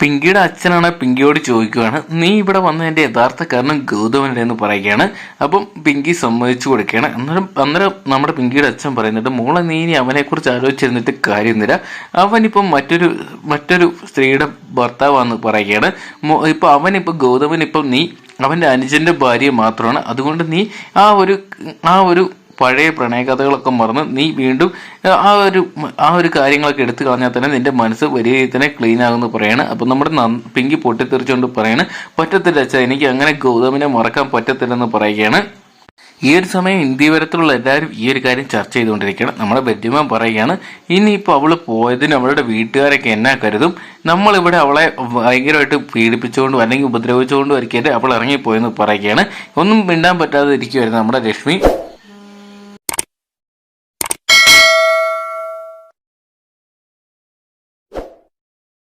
പിങ്കിയുടെ അച്ഛനാണ് പിങ്കിയോട് ചോദിക്കുകയാണ് നീ ഇവിടെ വന്നതിന്റെ യഥാർത്ഥ കാരണം ഗൗതമന്റെ എന്ന് പറയുകയാണ്. അപ്പം പിങ്കി സമ്മതിച്ചു കൊടുക്കുകയാണ്. അന്നേരം അന്നേരം നമ്മുടെ പിങ്കിയുടെ അച്ഛൻ പറയുന്നുണ്ട് മോളെ നീ ഇനി അവനെ കുറിച്ച് ആലോചിച്ചിരുന്നിട്ട് കാര്യമൊന്നുമില്ല അവനിപ്പം മറ്റൊരു മറ്റൊരു സ്ത്രീയുടെ ഭർത്താവാന്ന് പറയുകയാണ്. മോ- ഇപ്പൊ അവനിപ്പോ ഗൗതമൻ ഇപ്പം നീ അവന്റെ അനുജന്റെ ഭാര്യ മാത്രമാണ്. അതുകൊണ്ട് നീ ആ ഒരു ആ ഒരു പഴയ പ്രണയകഥകളൊക്കെ മറന്ന് നീ വീണ്ടും ആ ഒരു ആ ഒരു കാര്യങ്ങളൊക്കെ എടുത്തു കളഞ്ഞാൽ തന്നെ നിന്റെ മനസ്സ് വലിയ രീതിയിൽ തന്നെ ക്ലീൻ ആകുമെന്ന് പറയാണ്. അപ്പം നമ്മുടെ പിങ്കി പൊട്ടിത്തെറിച്ചുകൊണ്ട് പറയാണ് പറ്റത്തില്ല അച്ഛാ എനിക്ക് അങ്ങനെ ഗൗതമിനെ മറക്കാൻ പറ്റത്തില്ലെന്ന് പറയുകയാണ്. ഈ ഒരു സമയം ഇന്ത്യ വരത്തുള്ള എല്ലാവരും ഈ ഒരു കാര്യം ചർച്ച ചെയ്തുകൊണ്ടിരിക്കുകയാണ്. നമ്മുടെ ബെറ്റിമാൻ പറയുകയാണ് ഇനിയിപ്പോൾ അവൾ പോയതിന് അവളുടെ വീട്ടുകാരൊക്കെ എന്നാ കരുതും? നമ്മളിവിടെ അവളെ ഭയങ്കരമായിട്ട് പീഡിപ്പിച്ചുകൊണ്ടും അല്ലെങ്കിൽ ഉപദ്രവിച്ചുകൊണ്ടും ഒരിക്കലും അവൾ ഇറങ്ങിപ്പോയെന്ന് പറയുകയാണ്. ഒന്നും മിണ്ടാൻ പറ്റാതെ ഇരിക്കുമായിരുന്നു നമ്മുടെ ലക്ഷ്മി